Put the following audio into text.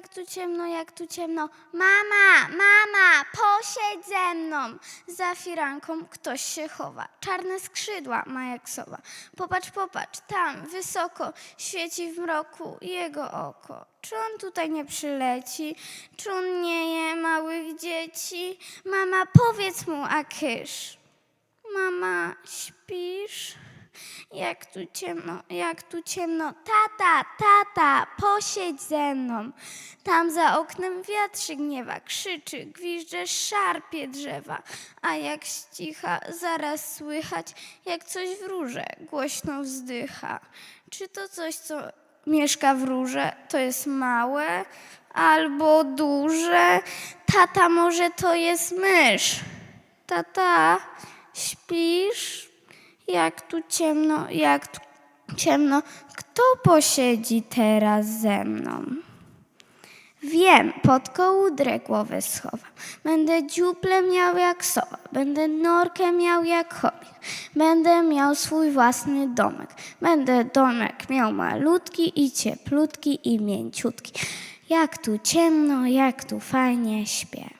tu ciemno, jak tu ciemno. Mama, mama, posiedź ze mną. Za firanką ktoś się chowa. Czarne skrzydła ma jak sowa. Popatrz, popatrz, tam, wysoko, świeci w mroku jego oko. Czy on tutaj nie przyleci? Czy on nie je małych dzieci? Mama, powiedz mu, a kysz. Mama, śpisz? Jak tu ciemno, jak tu ciemno. Tata, tata, posiedź ze mną. Tam za oknem wiatr się gniewa, krzyczy, gwizdże, szarpie drzewa. A jak ścicha, zaraz słychać, jak coś wróże, głośno wzdycha. Czy to coś, co mieszka w rurze, to jest małe albo duże? Tata, może to jest mysz? Tata, śpisz? Jak tu ciemno, jak tu ciemno. Kto posiedzi teraz ze mną? Wiem, pod kołdrę głowę schowam. Będę dziuple miał jak sowa, będę norkę miał jak chomik. Będę miał swój własny domek. Będę domek miał malutki i cieplutki i mięciutki. Jak tu ciemno, jak tu fajnie śpię.